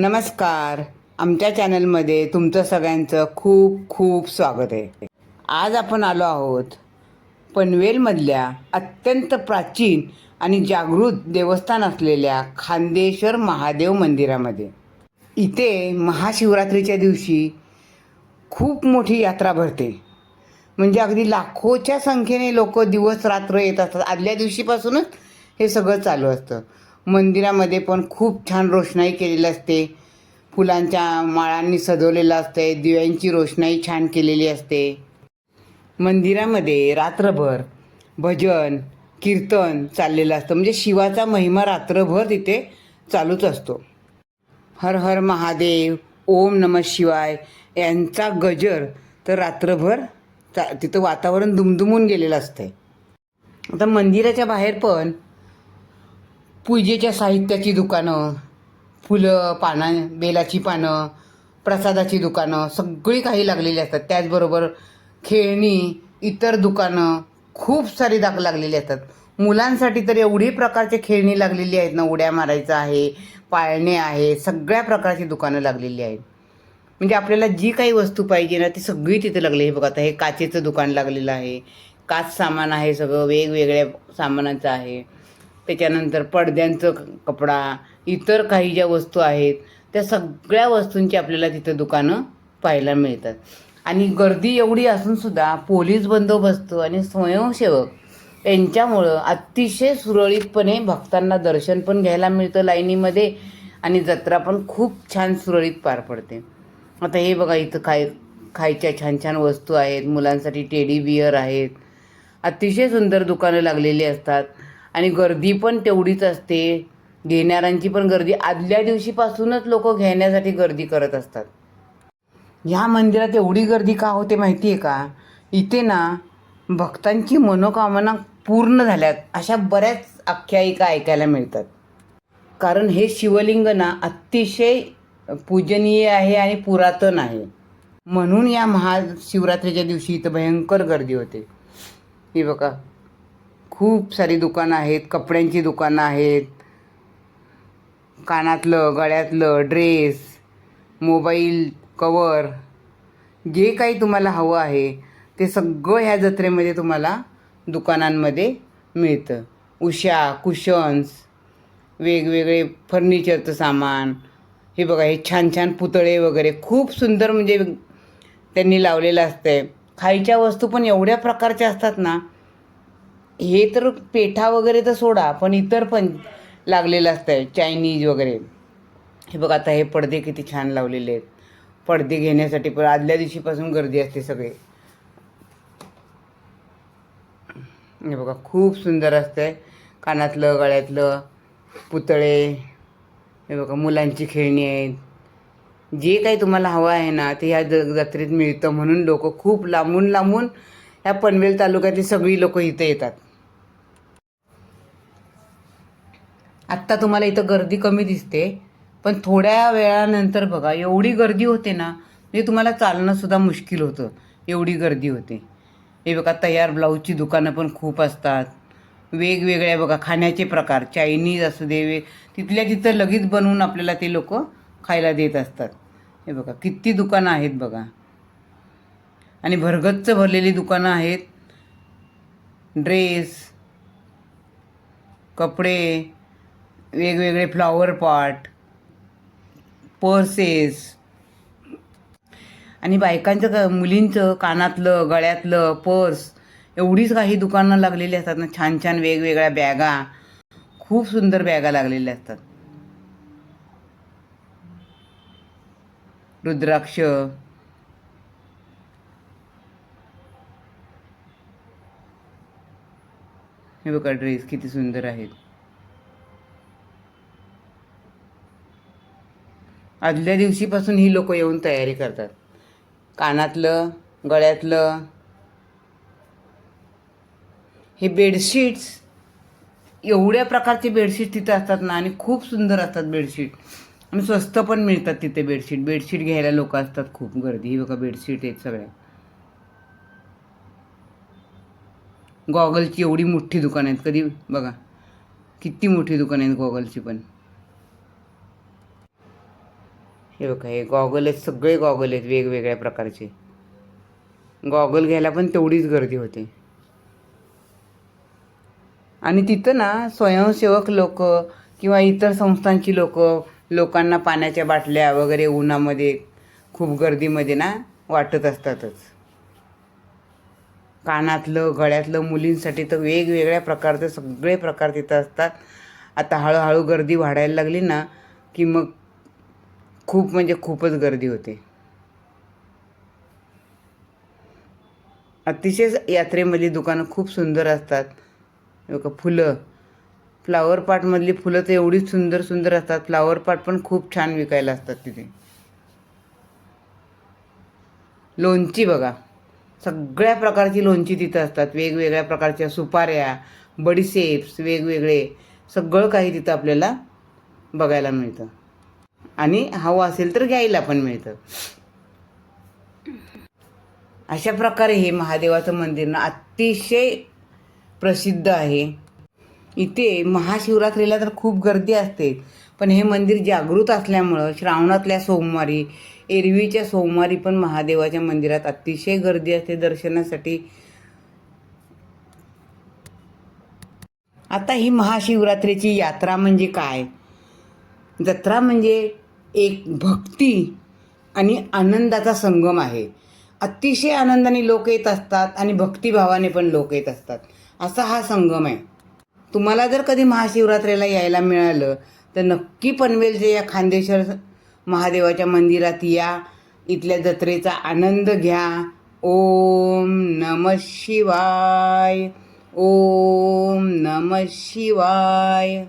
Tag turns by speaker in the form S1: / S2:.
S1: नमस्कार. आमच्या चॅनलमध्ये तुमचं सगळ्यांचं खूप खूप स्वागत आहे. आज आपण आलो आहोत पनवेलमधल्या अत्यंत प्राचीन आणि जागृत देवस्थान असलेल्या खांदेश्वर महादेव मंदिरामध्ये. इथे महाशिवरात्रीच्या दिवशी खूप मोठी यात्रा भरते. म्हणजे अगदी लाखोच्या संख्येने लोक दिवस रात्र येत असतात. आदल्या दिवशीपासूनच हे सगळं चालू असतं. मंदिरामध्ये पण खूप छान रोषणाई केलेली असते. फुलांच्या माळांनी सजवलेलं असते दिव्यांची रोषणाई छान केलेली असते. मंदिरामध्ये रात्रभर भजन कीर्तन चाललेलं असतं. म्हणजे शिवाचा महिमा रात्रभर तिथे चालूच असतो. हर हर महादेव ओम नम शिवाय यांचा गजर तर रात्रभर चा तिथं वातावरण दुमदुमून गेलेलं असतं आता मंदिराच्या बाहेर पण पूजेच्या साहित्याची दुकानं फुलं पानं बेलाची पानं प्रसादाची दुकानं सगळी काही लागलेली असतात. त्याचबरोबर खेळणी इतर दुकानं खूप सारी दाख लागलेली असतात. मुलांसाठी तर एवढी प्रकारचे खेळणी लागलेली आहेत ना उड्या मारायचं आहे पाळणे आहे सगळ्या प्रकारची दुकानं लागलेली आहेत. म्हणजे आपल्याला जी काही वस्तू पाहिजे ना ती सगळी तिथे लागली. हे बघा आता हे काचेचं दुकान लागलेलं आहे. काच सामान आहे सगळं वेगवेगळ्या सामानाचं आहे. त्याच्यानंतर पडद्यांचं कपडा इतर काही ज्या वस्तू आहेत त्या सगळ्या वस्तूंची आपल्याला तिथं दुकानं पाहायला मिळतात. आणि गर्दी एवढी असूनसुद्धा पोलीस बंदोबस्त आणि स्वयंसेवक यांच्यामुळं अतिशय सुरळीतपणे भक्तांना दर्शन पण घ्यायला मिळतं लाईनीमध्ये आणि जत्रा पण खूप छान सुरळीत पार पडते. आता हे बघा इथं खाय खायच्या छान छान वस्तू आहेत मुलांसाठी टेडी बियर आहेत. अतिशय सुंदर दुकानं लागलेली असतात. आणि गर्दी पण तेवढीच असते. घेणाऱ्यांची पण गर्दी. आदल्या दिवशीपासूनच लोक घेण्यासाठी गर्दी करत असतात. ह्या मंदिरात एवढी गर्दी का होते माहिती आहे का? इथे ना भक्तांची मनोकामना पूर्ण झाल्यात. अशा बऱ्याच आख्यायिका ऐकायला मिळतात. कारण हे शिवलिंग ना अतिशय पूजनीय आहे आणि पुरातन आहे. म्हणून या महाशिवरात्रीच्या दिवशी इथं भयंकर गर्दी होते. ही बघा. खूप सारी दुकानं आहेत कपड्यांची दुकानं आहेत. कानातलं गळ्यातलं ड्रेस मोबाईल कवर जे काही तुम्हाला हवं आहे ते सगळं ह्या जत्रेमध्ये तुम्हाला दुकानांमध्ये मिळतं. उषा कुशन्स वेगवेगळे फर्निचरचं सामान. हे बघा हे छान छान पुतळे वगैरे. खूप सुंदर म्हणजे त्यांनी लावलेलं असतं आहे खायच्या वस्तू पण एवढ्या प्रकारच्या असतात ना हे तर पेठा वगैरे तर सोडा पण इतर पण लागलेलं असतंय चायनीज वगैरे. हे बघा आता हे पडदे किती छान लावलेले आहेत. पडदे घेण्यासाठी पण आदल्या दिवशीपासून गर्दी असते सगळे. हे बघा खूप सुंदर असतंय. कानातलं गळ्यातलं पुतळे. हे बघा मुलांची खेळणी आहेत. जे काही तुम्हाला हवं आहे ना ते ह्या ज जत्रेत मिळतं म्हणून लोक खूप लांबून लांबून ह्या पनवेल तालुक्यातली सगळी लोक इथं येतात. आत्ता तुम्हाला इथं गर्दी कमी दिसते पण थोड्या वेळानंतर बघा एवढी गर्दी होते ना म्हणजे तुम्हाला चालणंसुद्धा मुश्किल होतं एवढी गर्दी होते. हे बघा तयार ब्लाऊजची दुकानं पण खूप असतात. वेगवेगळ्या बघा खाण्याचे प्रकार चायनीज असू दे वे तिथल्या तिथं लगेच बनवून आपल्याला ते लोक खायला देत असतात. हे बघा किती दुकानं आहेत बघा. आणि भरगच्च भरलेली दुकानं आहेत. ड्रेस कपडे वेगवेगळे फ्लॉवर पॉट पर्सेस. आणि बायकांचं क मुलींचं कानातलं गळ्यातलं पर्स एवढीच काही दुकानं लागलेली असतात ना छान छान वेगवेगळ्या बॅगा. खूप सुंदर बॅगा लागलेल्या असतात. रुद्राक्ष. हे बघा ड्रेस किती सुंदर आहेत. आदल्या दिवशीपासून ही लोक येऊन तयारी करतात. कानातलं गळ्यातलं. हे बेडशीट्स एवढ्या प्रकारचे बेडशीट तिथं असतात ना आणि खूप सुंदर असतात बेडशीट. आणि स्वस्त पण मिळतात तिथे बेडशीट. बेडशीट घ्यायला लोक असतात खूप गर्दी. ही बघा बेडशीट आहेत सगळ्या. गॉगलची एवढी मोठी दुकान आहेत. कधी बघा किती मोठी दुकान आहेत गॉगलची पण. हे बघा हे गॉगल आहेत सगळे गॉगल आहेत वेगवेगळ्या प्रकारचे. गॉगल घ्यायला पण तेवढीच गर्दी होते. आणि तिथं ना स्वयंसेवक लोक किंवा इतर संस्थांची लोक लोकांना पाण्याच्या बाटल्या वगैरे उन्हामध्ये खूप गर्दीमध्ये ना वाटत असतातच. कानातलं गळ्यातलं मुलींसाठी तर वेगवेगळ्या प्रकारचे सगळे प्रकार तिथं असतात. आता हळूहळू गर्दी वाढायला लागली ना की मग खूप म्हणजे खूपच गर्दी होते. अतिशय यात्रेमधली दुकानं खूप सुंदर असतात. फुलं. फ्लावर पार्टमधली फुलं तर एवढी सुंदर सुंदर असतात. फ्लावर पार्ट पण खूप छान विकायला असतात तिथे. लोणची बघा. सगळ्या प्रकारची लोणची तिथं असतात. वेगवेगळ्या प्रकारच्या सुपाऱ्या बडीसेप्स वेगवेगळे. सगळं काही तिथं आपल्याला बघायला मिळतं. आणि हवं असेल तर घ्यायला पण मिळतं. अशा प्रकारे हे महादेवाचं मंदिर ना अतिशय प्रसिद्ध आहे. इथे महाशिवरात्रीला तर खूप गर्दी असते. पण हे मंदिर जागृत असल्यामुळं श्रावणातल्या सोमवारी एरवीच्या सोमवारी पण महादेवाच्या मंदिरात अतिशय गर्दी असते दर्शनासाठी. आता ही महाशिवरात्रीची यात्रा म्हणजे काय? जत्रा म्हणजे एक भक्ती आणि आनंदाचा संगम आहे. अतिशय आनंदाने लोक येत असतात आणि भक्तिभावाने पण लोक येत असतात. असा हा संगम आहे. तुम्हाला जर कधी महाशिवरात्रीला यायला मिळालं तर नक्की पनवेलचे या खांदेश्वर महादेवाच्या मंदिरात या. इथल्या जत्रेचा आनंद घ्या. ओम नम शिवाय. ओम नम शिवाय.